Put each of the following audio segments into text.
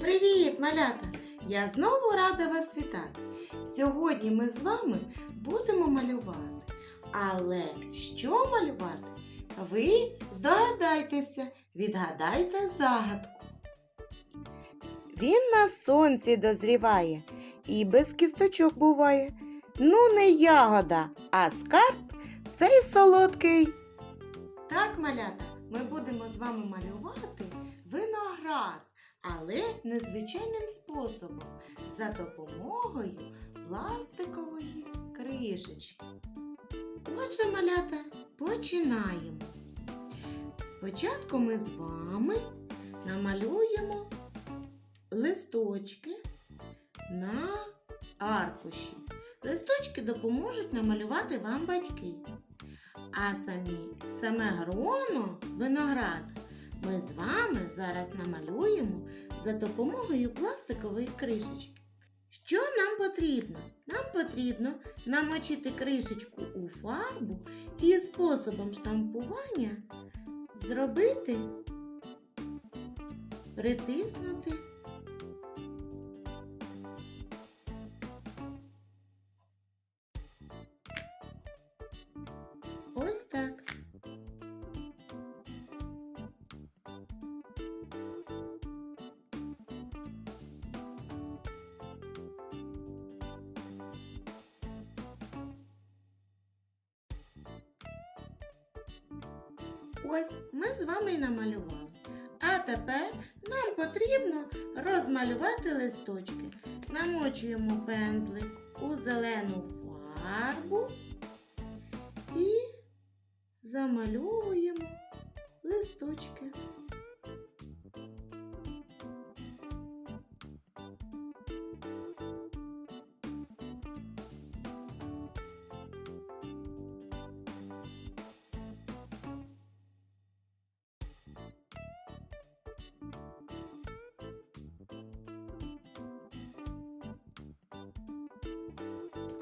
Привіт, малята! Я знову рада вас вітати. Сьогодні ми з вами будемо малювати. Але що малювати? Ви здогадайтеся, відгадайте загадку. Він на сонці дозріває і без кісточок буває. Ну, не ягода, а скарб цей солодкий. Так, малята, ми будемо з вами малювати виноград, але незвичайним способом за допомогою пластикової кришечки. Отже, малята, починаємо. Спочатку ми з вами намалюємо листочки на аркуші. Листочки допоможуть намалювати вам батьки. А самі саме гроно виноград ми з вами зараз намалюємо за допомогою пластикової кришечки. Що нам потрібно? Нам потрібно намочити кришечку у фарбу і способом штампування зробити, притиснути. Ось так. Ось ми з вами і намалювали. А тепер нам потрібно розмалювати листочки. Намочуємо пензлик у зелену фарбу і замальовуємо листочки.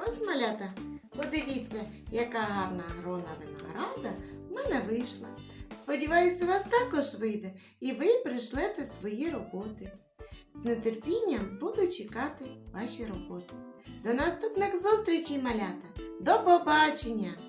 Ось малята, подивіться, яка гарна грона винограда в мене вийшла. Сподіваюся, у вас також вийде, і ви прийшлете свої роботи. З нетерпінням буду чекати ваші роботи. До наступних зустрічей, малята! До побачення!